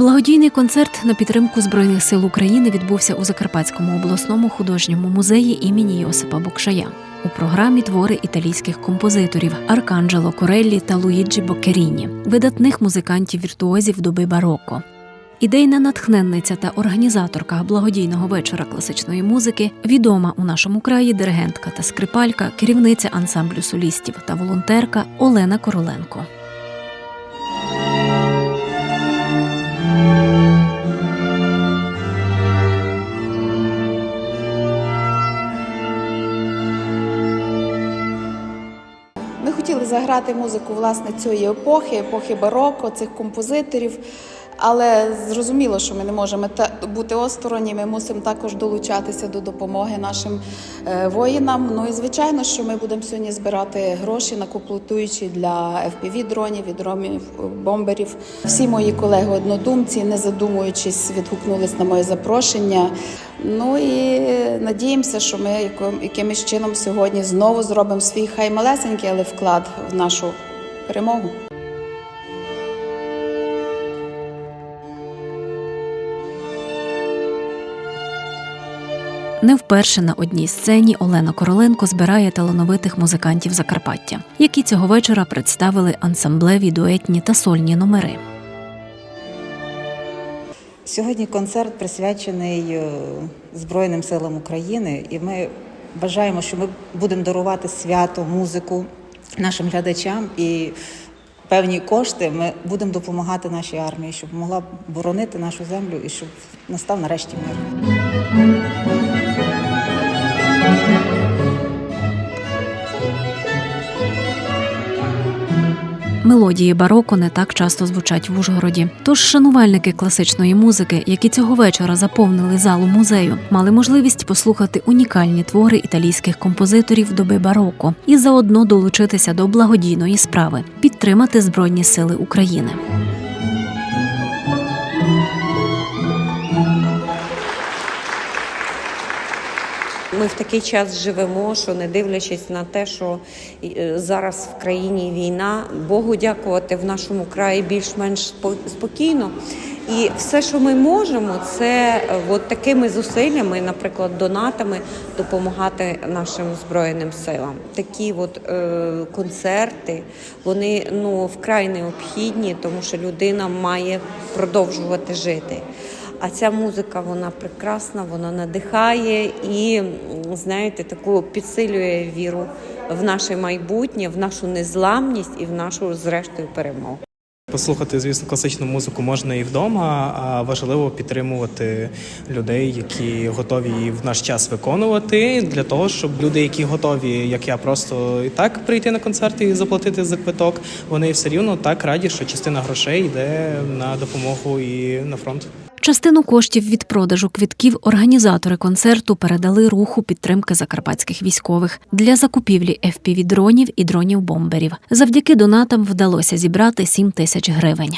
Благодійний концерт на підтримку Збройних сил України відбувся у Закарпатському обласному художньому музеї імені Йосипа Бокшая. У програмі твори італійських композиторів Арканджело Кореллі та Луїджі Боккеріні, видатних музикантів-віртуозів доби бароко. Ідейна натхненниця та організаторка благодійного вечора класичної музики, відома у нашому краї диригентка та скрипалька, керівниця ансамблю солістів та волонтерка Олена Короленко. Заграти музику власне цієї епохи, епохи бароко, цих композиторів. Але зрозуміло, що ми не можемо та- бути осторонні. Ми мусимо також долучатися до допомоги нашим е, воїнам. Ну і звичайно, що ми будемо сьогодні збирати гроші на комплектуючі для fpv дронів і дронів е, бомберів. Всі мої колеги однодумці, не задумуючись, відгукнулись на моє запрошення. Ну і надіємося, що ми якимось чином сьогодні знову зробимо свій хай малесенький, але вклад в нашу перемогу. Не вперше на одній сцені Олена Короленко збирає талановитих музикантів Закарпаття, які цього вечора представили ансамблеві, дуетні та сольні номери. Сьогодні концерт присвячений е, Збройним силам України, і ми бажаємо, що ми будемо дарувати свято, музику нашим глядачам і певні кошти ми будемо допомагати нашій армії, щоб могла боронити нашу землю і щоб настав нарешті мир. Мелодії бароко не так часто звучать в Ужгороді. Тож шанувальники класичної музики, які цього вечора заповнили залу музею, мали можливість послухати унікальні твори італійських композиторів доби бароко і заодно долучитися до благодійної справи підтримати Збройні Сили України. Ми в такий час живемо, що не дивлячись на те, що е, зараз в країні війна, Богу дякувати в нашому краї більш-менш спо- спокійно. І все, що ми можемо, це е, от такими зусиллями, наприклад, донатами, допомагати нашим збройним силам. Такі от е, концерти, вони ну вкрай необхідні, тому що людина має продовжувати жити. А ця музика вона прекрасна, вона надихає і, знаєте, таку підсилює віру в наше майбутнє, в нашу незламність і в нашу зрештою перемогу. Послухати, звісно, класичну музику можна і вдома, а важливо підтримувати людей, які готові в наш час виконувати, для того, щоб люди, які готові, як я, просто і так прийти на концерт і заплатити за квиток, вони все рівно так раді, що частина грошей йде на допомогу і на фронт. Частину коштів від продажу квітків організатори концерту передали руху підтримки закарпатських військових для закупівлі FPV-дронів і дронів-бомберів. Завдяки донатам вдалося зібрати 7 тисяч гривень.